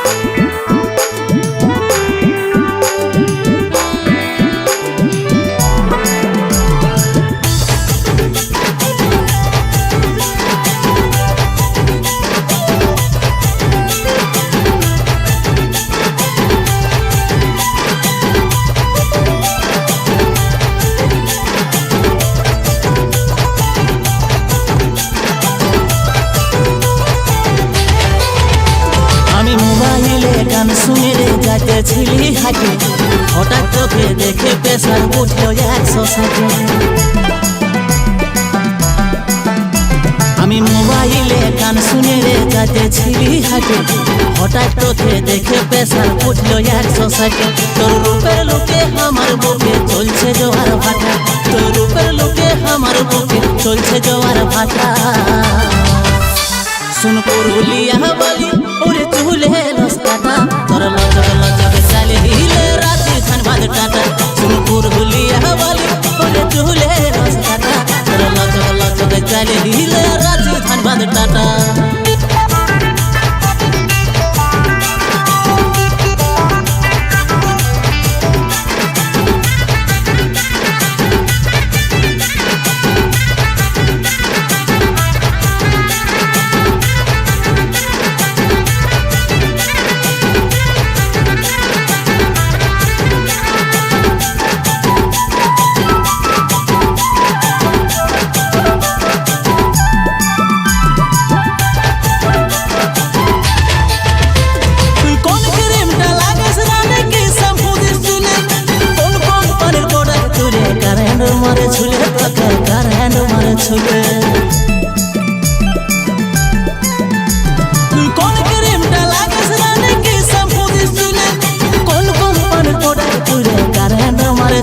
আমি মোবাইলে গান শুনে যাইতেছিলি হাটে। হঠাৎ চোখে দেখে পেশার উঠল একশো ষাটে আমি মোবাইলে গান শুনে রে যাইতেছিলি হাটে। হঠাৎ চোখে দেখে পেশার উঠল একশো ষাটে তোর রূপের লোকে আমার বুকে চলছে জোয়ার ভাটা। তোর রূপের লোকে আমার বুকে চলছে জোয়ার ভাটা। শুন পুরুলিয়া বলি, ওরে চুলে লজক চালে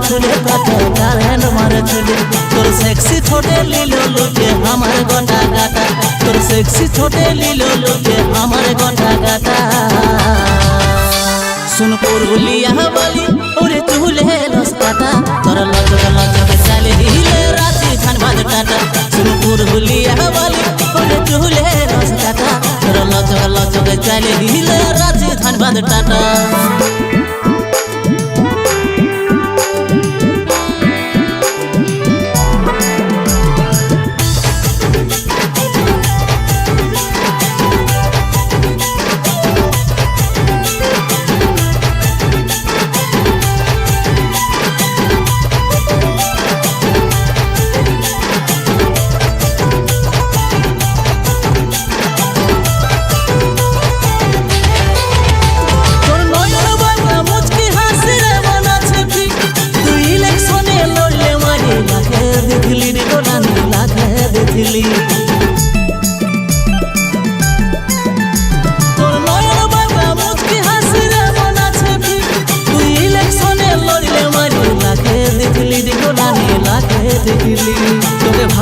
মারে ছুলে তোকে কারেন্ট মারে ছুলে তোর সেক্সি ছোটে লিলো লুকে আমার গন্ডা গাটা তোর সেক্সি ছোটে লিলো লুকে আমার গন্ডা গাটা শুন পুরুলিয়া বলি, ওরে চুলে রস্তাটা। তোর লজক লজক চালে হিলে রাতে ধানবাদ টাটা শুন পুরুলিয়া বলি, ওরে চুলে রস্তাটা। তোর লজক লজক চালে হিলে রাতে ধানবাদ টাটা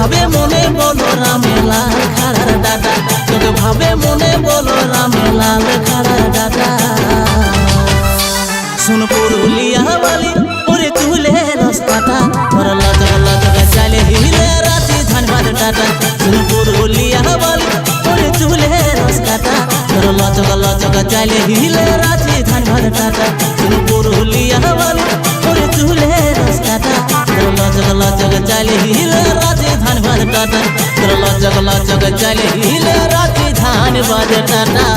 ভাবে মনে বলো রামে লাল খাড়ার দাদা। তোকে ভাবে মনে বলো রামে লাল খাড়ার দাদা। শুন পুরুলিয়া বলি, ওরে চুলে রস্তাটা। ওর লজক লজক চালে হিলে রাতে ধানবাদ টাটা শুন পুরুলিয়া বলি, ওরে চুলে রস্তাটা। ওর লজক লজক চালে হিলে রাতে ধানবাদ টাটা ধানবাদ টাটা ওর লজক লজক চালে হিলে রাতে ধানবাদ টাটা